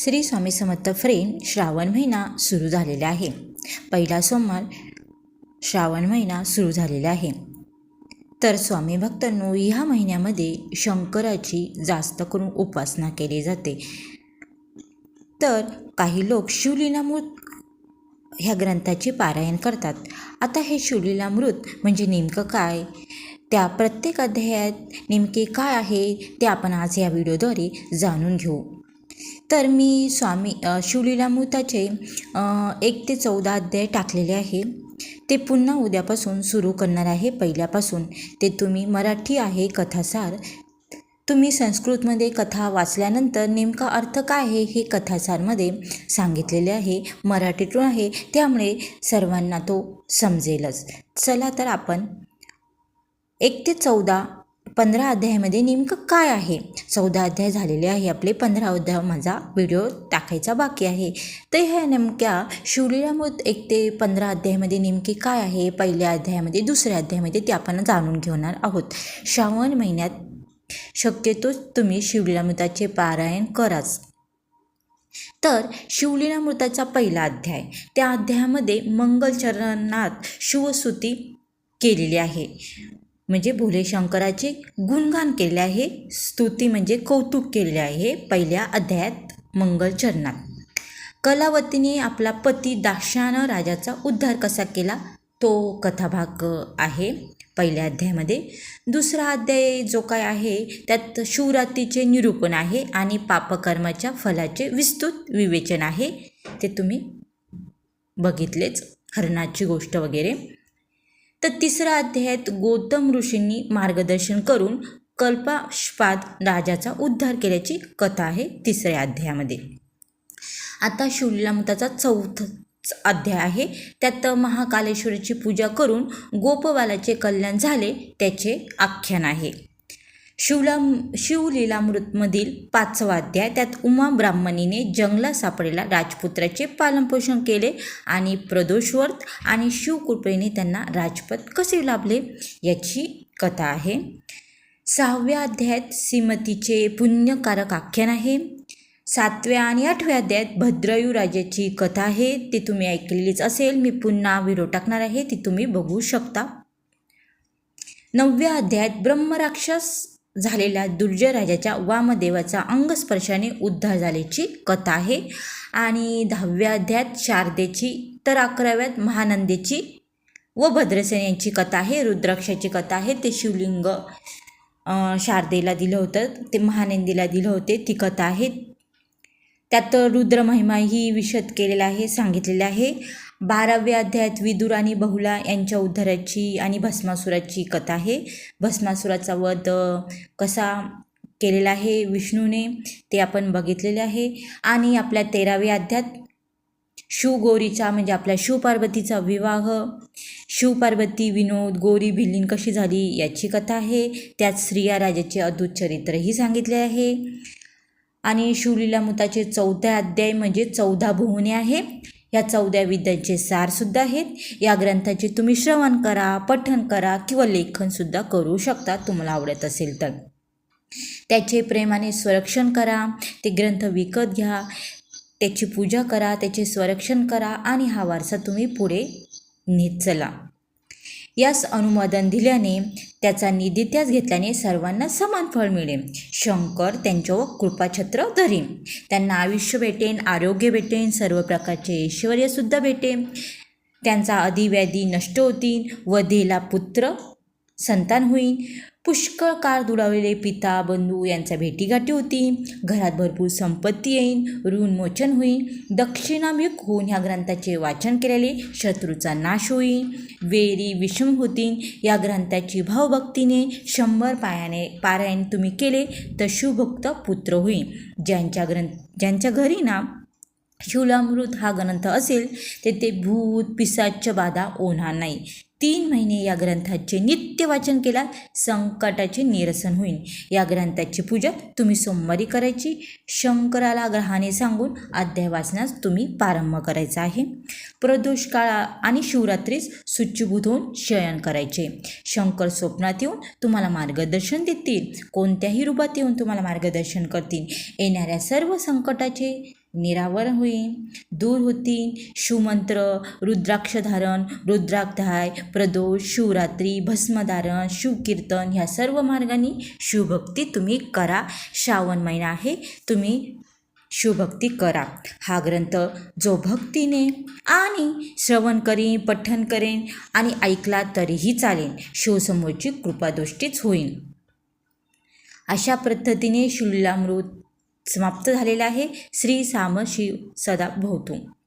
Shri Swami Samarth friend Shravan महिना सुरू झालेला आहे. पहिला सोमवार श्रावण महिना सुरू झालेला आहे. तर स्वामी भक्तांनो ह्या महिन्यामध्ये शंकराची जास्त करून उपासना केली जाते. तर काही लोक शिवलीलामृत ह्या ग्रंथाचे पारायण करतात. आता हे शिवलीलामृत म्हणजे नेमकं काय? त्या प्रत्येक अध्यायात नेमके काय आहे ते आपण आज या व्हिडिओद्वारे जाणून घेऊ. तर मी स्वामी शिवलीलामृताचे एक ते चौदा अध्याय टाकलेले आहे. ते पुन्हा उद्यापासून सुरू करणार आहे पहिल्यापासून. ते तुम्ही मराठी आहे कथासार. तुम्ही संस्कृतमध्ये कथा वाचल्यानंतर नेमका अर्थ काय आहे हे कथासारमध्ये सांगितलेले आहे. मराठीतून आहे. त्यामुळे सर्वांना तो समजेलच. चला तर आपण एक ते चौदा पंधरा अध्यायामध्ये नेमकं काय आहे? चौदा अध्याय झालेले आहे आपले पंधरा अध्याय माझा व्हिडिओ टाकायचा बाकी आहे. तर ह्या नेमक्या शिवलीलामृत एक ते पंधरा अध्यायामध्ये नेमके काय आहे? पहिल्या अध्यायामध्ये दुसऱ्या अध्यायामध्ये ते आपण जाणून घेणार आहोत. श्रावण महिन्यात शक्यतो तुम्ही शिवलीलामृताचे पारायण कराच. तर शिवलीलामृताचा पहिला अध्याय त्या अध्यायामध्ये मंगलचरणात शिवस्तुती केलेली आहे. म्हणजे भोले शंकराचे गुणगान केले आहे. स्तुती म्हणजे कौतुक केले आहे. पहिल्या अध्यायात मंगलचरणात कलावतीने आपला पती दाक्षानं राजाचा उद्धार कसा केला? तो कथाभाग आहे पहिल्या अध्यायामध्ये. दुसरा अध्याय जो काय आहे त्यात शिवरात्रीचे निरूपण आहे आणि पापकर्माच्या फलाचे विस्तृत विवेचन आहे. ते तुम्ही बघितलेच. हरणाची गोष्ट वगैरे. तर तिसऱ्या अध्यायात गौतम ऋषींनी मार्गदर्शन करून कल्पाष्पाद राजाचा उद्धार केल्याची कथा आहे तिसऱ्या अध्यायामध्ये. आता शिवलीलामृताचा चौथ अध्याय आहे. त्यात महाकालेश्वरीची पूजा करून गोपबालाचे कल्याण झाले त्याचे आख्यान आहे. शिवला शिवलीलामृतमधील पाचवा अध्याय त्यात उमा ब्राह्मणीने जंगलात सापडेला राजपुत्राचे पालनपोषण केले आणि प्रदोषवर्त आणि शिवकृपेने त्यांना राजपद कसे लाभले याची कथा आहे. सहाव्या अध्यायात श्रीमतीचे पुण्यकारक आख्यान आहे. सातव्या आणि आठव्या अध्यायात भद्रयू राजाची कथा आहे. ती तुम्ही ऐकलेलीच असेल. मी पुन्हा व्हिडिओ टाकणार आहे. ती तुम्ही बघू शकता. नवव्या अध्यायात ब्रह्मराक्षस झालेल्या दुर्जय राजाच्या वामदेवाचा अंगस्पर्शाने उद्धार झाल्याची कथा आहे. आणि दहाव्या अध्यायात शारदेची तर अकराव्यात महानंदेची व भद्रसेन यांची कथा आहे. रुद्राक्षाची कथा आहे. ते शिवलिंग शारदेला दिलं होतं. ते महानंदीला दिलं होते. ती कथा आहे. त्यात रुद्रमहिमा ही विशद केलेला आहे सांगितलेलं आहे. बाराव्या अध्यायात विदुर आणि बहुला यांच्या उद्धाराची आणि भस्मासुराची कथा आहे. भस्मासुराचा वध कसा केलेला आहे विष्णूने ते आपण बघितलेले आहे. आणि आपल्या तेराव्या अध्यायात शिवगौरीचा म्हणजे आपल्या शिवपार्वतीचा विवाह. शिवपार्वती विनोद गौरी भिल्लीन कशी झाली याची कथा आहे. त्यात स्त्रिया राजाचे अद्भुत चरित्रही सांगितले आहे. आणि शिवलीला मुताचे चौथा अध्याय म्हणजे चौदा भुवने आहे. या चौदा विद्यांचे सारसुद्धा आहेत. या ग्रंथाचे तुम्ही श्रवण करा पठण करा किंवा लेखनसुद्धा करू शकता तुम्हाला आवडत असेल तर. त्याचे प्रेमाने संरक्षण करा ते ग्रंथ विकत घ्या त्याची पूजा करा त्याचे संरक्षण करा आणि हा वारसा तुम्ही पुढे नेत चला. यास अनुमोदन दिल्याने त्याचा निधी त्यास घेतल्याने सर्वांना समान फळ मिळेल. शंकर त्यांच्यावर कृपाछत्र धरीन. त्यांना आयुष्य भेटेन आरोग्य भेटेन सर्व प्रकारचे ऐश्वर्यसुद्धा भेटेन. त्यांचा अधिव्याधी नष्ट होतील व देला पुत्र संतान होईल पुष्कळ काळ दुरावलेले पिता बंधू यांच्या भेटीगाठी होतील घरात भरपूर संपत्ती येईल ऋणमोचन होईल दक्षिणामुख होऊन ह्या ग्रंथाचे वाचन केलेले शत्रूचा नाश होईल वेरी विषम होतील या ग्रंथाची भावभक्तीने शंभर पायाने पारायण तुम्ही केले तर शिवभक्त पुत्र होईल ज्यांच्या ग्रंथ ज्यांच्या घरी ना शिवलामृत हा ग्रंथ असेल तेथे भूत पिसाच बाधा होणार नाही. तीन महिने या ग्रंथाचे नित्य वाचन केला संकटाचे निरसन होईल. या ग्रंथाची पूजा तुम्ही सोमवारी करायची. शंकराला ग्रहाने सांगून अध्याय वाचण्यास तुम्ही प्रारंभ करायचा आहे. प्रदोष काळा आणि शिवरात्रीस शुचिभूत होऊन शयन करायचे. शंकर स्वप्नात येऊन तुम्हाला मार्गदर्शन देतील. कोणत्याही रूपात येऊन तुम्हाला मार्गदर्शन करतील. येणाऱ्या सर्व संकटाचे निरावरण होईल दूर होतील शिवमंत्र रुद्राक्षधारण रुद्राध्याय प्रदोष शिवरात्री भस्मधारण शिवकीर्तन ह्या सर्व मार्गाने शिवभक्ती तुम्ही करा. श्रावण महिना आहे तुम्ही शिवभक्ती करा. हा ग्रंथ जो भक्तीने आणि श्रवण करीन पठण करेन आणि ऐकला तरीही चालेल. शिवसमोरची कृपादृष्टीच होईल अशा पद्धतीने शुल्लामृत समाप्त झालेला आहे. श्री साम शिव सदा भोवतो.